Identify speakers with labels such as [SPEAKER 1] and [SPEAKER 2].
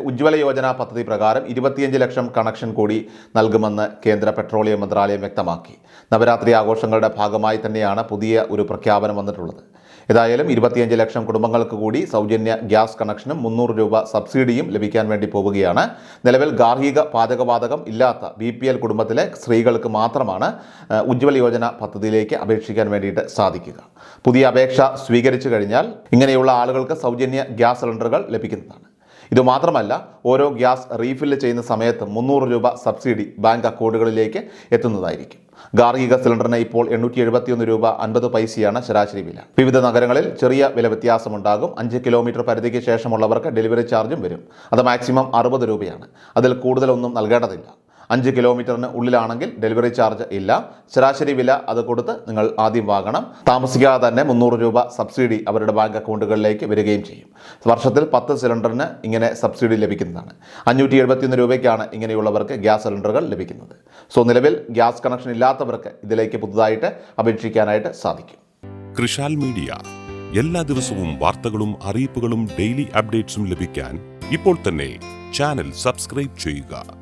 [SPEAKER 1] ഉജ്ജ്വല യോജന പദ്ധതി പ്രകാരം ഇരുപത്തിയഞ്ച് ലക്ഷം കണക്ഷൻ കൂടി നൽകുമെന്ന് കേന്ദ്ര പെട്രോളിയം മന്ത്രാലയം വ്യക്തമാക്കി. നവരാത്രി ആഘോഷങ്ങളുടെ ഭാഗമായി തന്നെയാണ് പുതിയ ഒരു പ്രഖ്യാപനം വന്നിട്ടുള്ളത്. ഏതായാലും ഇരുപത്തിയഞ്ച് ലക്ഷം കുടുംബങ്ങൾക്ക് കൂടി സൗജന്യ ഗ്യാസ് കണക്ഷനും മുന്നൂറ് രൂപ സബ്സിഡിയും ലഭിക്കാൻ വേണ്ടി പോവുകയാണ്. നിലവിൽ ഗാർഹിക പാചകവാതകം ഇല്ലാത്ത ബി പി എൽ കുടുംബത്തിലെ സ്ത്രീകൾക്ക് മാത്രമാണ് ഉജ്ജ്വല യോജന പദ്ധതിയിലേക്ക് അപേക്ഷിക്കാൻ വേണ്ടിയിട്ട് സാധിക്കുക. പുതിയ അപേക്ഷ സ്വീകരിച്ചു കഴിഞ്ഞാൽ ഇങ്ങനെയുള്ള ആളുകൾക്ക് സൗജന്യ ഗ്യാസ് സിലിണ്ടറുകൾ ലഭിക്കുന്നതാണ്. ഇതുമാത്രമല്ല ഓരോ ഗ്യാസ് റീഫില്ല് ചെയ്യുന്ന സമയത്ത് മുന്നൂറ് രൂപ സബ്സിഡി ബാങ്ക് അക്കൗണ്ടുകളിലേക്ക് എത്തുന്നതായിരിക്കും. ഗാർഹിക സിലിണ്ടറിന് ഇപ്പോൾ എണ്ണൂറ്റി എഴുപത്തിയൊന്ന് രൂപ അൻപത് പൈസയാണ് ശരാശരി വില. വിവിധ നഗരങ്ങളിൽ ചെറിയ വില വ്യത്യാസമുണ്ടാകും. അഞ്ച് കിലോമീറ്റർ പരിധിക്ക് ശേഷമുള്ളവർക്ക് ഡെലിവറി ചാർജും വരും. അത് മാക്സിമം അറുപത് രൂപയാണ്. അതിൽ കൂടുതലൊന്നും നൽകേണ്ടതില്ല. അഞ്ച് കിലോമീറ്ററിന് ഉള്ളിലാണെങ്കിൽ ഡെലിവറി ചാർജ് ഇല്ല. ശരാശരി വില അത് കൊടുത്ത് നിങ്ങൾ ആദ്യം വാങ്ങണം. താമസിക്കാതെ തന്നെ മുന്നൂറ് രൂപ സബ്സിഡി അവരുടെ ബാങ്ക് അക്കൗണ്ടുകളിലേക്ക് വരികയും ചെയ്യും. വർഷത്തിൽ പത്ത് സിലിണ്ടറിന് ഇങ്ങനെ സബ്സിഡി ലഭിക്കുന്നതാണ്. അഞ്ഞൂറ്റി എഴുപത്തിയൊന്ന് രൂപയ്ക്കാണ് ഇങ്ങനെയുള്ളവർക്ക് ഗ്യാസ് സിലിണ്ടറുകൾ ലഭിക്കുന്നത്. സോ നിലവിൽ ഗ്യാസ് കണക്ഷൻ ഇല്ലാത്തവർക്ക് ഇതിലേക്ക് പുതുതായിട്ട് അപേക്ഷിക്കാനായിട്ട് സാധിക്കും.
[SPEAKER 2] കൃഷാൽ മീഡിയ. എല്ലാ ദിവസവും വാർത്തകളും അറിയിപ്പുകളും ഡെയിലി അപ്ഡേറ്റ്സും ലഭിക്കാൻ ഇപ്പോൾ തന്നെ ചാനൽ സബ്സ്ക്രൈബ് ചെയ്യുക.